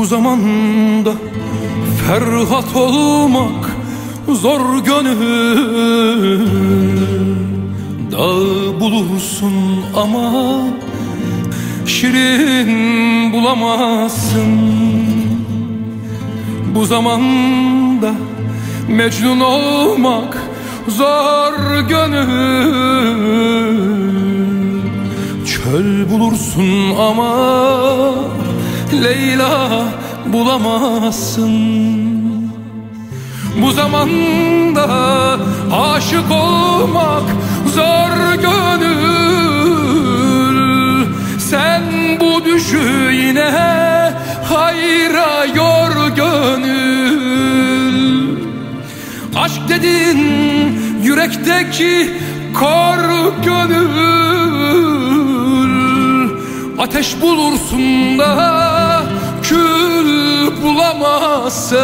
Bu zamanda ferhat olmak zor gönül. Dağ bulursun ama şirin bulamazsın. Bu zamanda Mecnun olmak zor gönül. Çöl bulursun ama Leyla bulamazsın. Bu zamanda aşık olmak zor gönül. Sen bu düşü yine hayra yor gönül. Aşk dedin yürekteki kor gönül. Ateş bulursun da bulamazsın.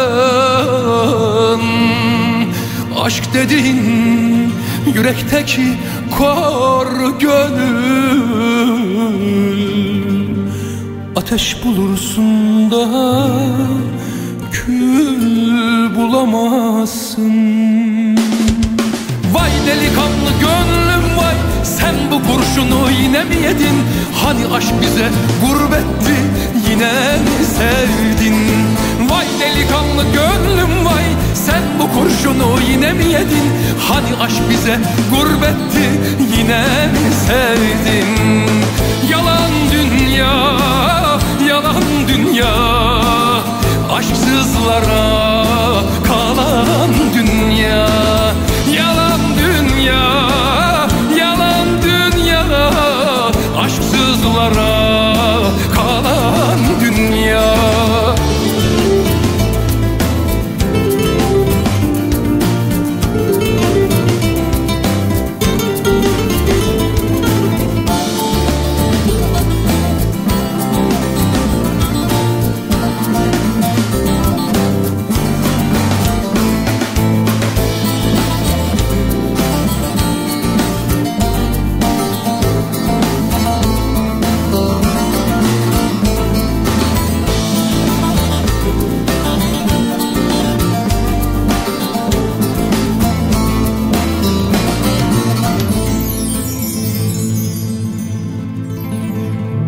Aşk dedin yürekteki kor gönül. Ateş bulursun da kül bulamazsın. Vay delikanlı gönlüm vay Sen bu kurşunu yine mi yedin? Hani aşk bize gurbetti Yine mi sevdin delikanlı gönlüm vay. Sen bu kurşunu yine mi yedin? Hani aşk bize gurbetti Yine mi sevdin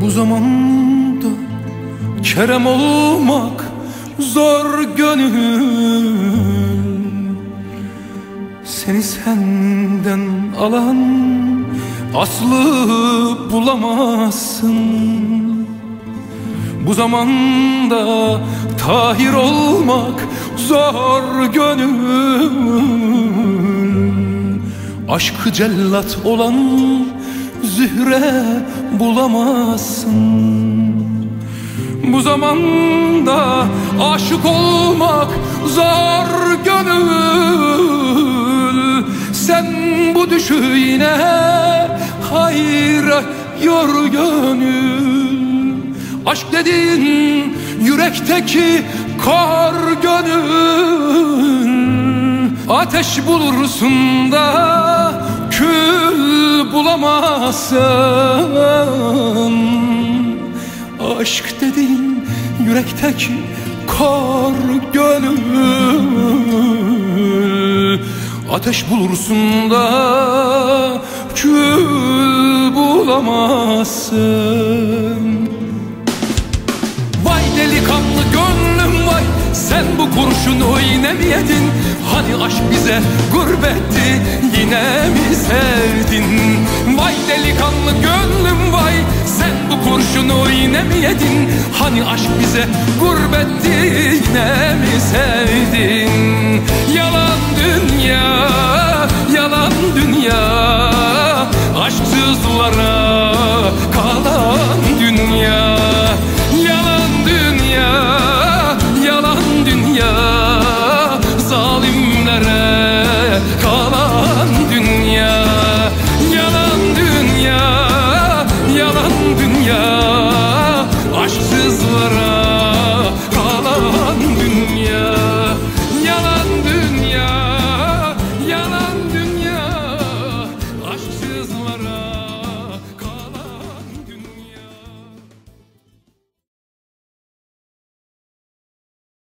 Bu zamanda kerem olmak zor gönül. Seni senden alan aslı bulamazsın. Bu zamanda tahir olmak zor gönül. Aşkı cellat olan zühre bulamazsın. Bu zamanda aşık olmak zor gönül. Sen bu düşü yine hayra yor gönül. Aşk dedin yürekteki kar gönül. Ateş bulursun da kül bulamazsın Aşk dediğin yürekteki kar gönül. Ateş bulursun da kül bulamazsın. Vay delikanlı gönlüm vay Sen bu kurşunu yine mi Hani aşk bize gurbetti Yine mi sevdin? Vay delikanlı gönlüm vay Sen bu kurşunu yine mi yedin? Hani aşk bize gurbetti Yine mi sevdin? Yalan dünya Yalan dünya Aşksızlara kalan dünya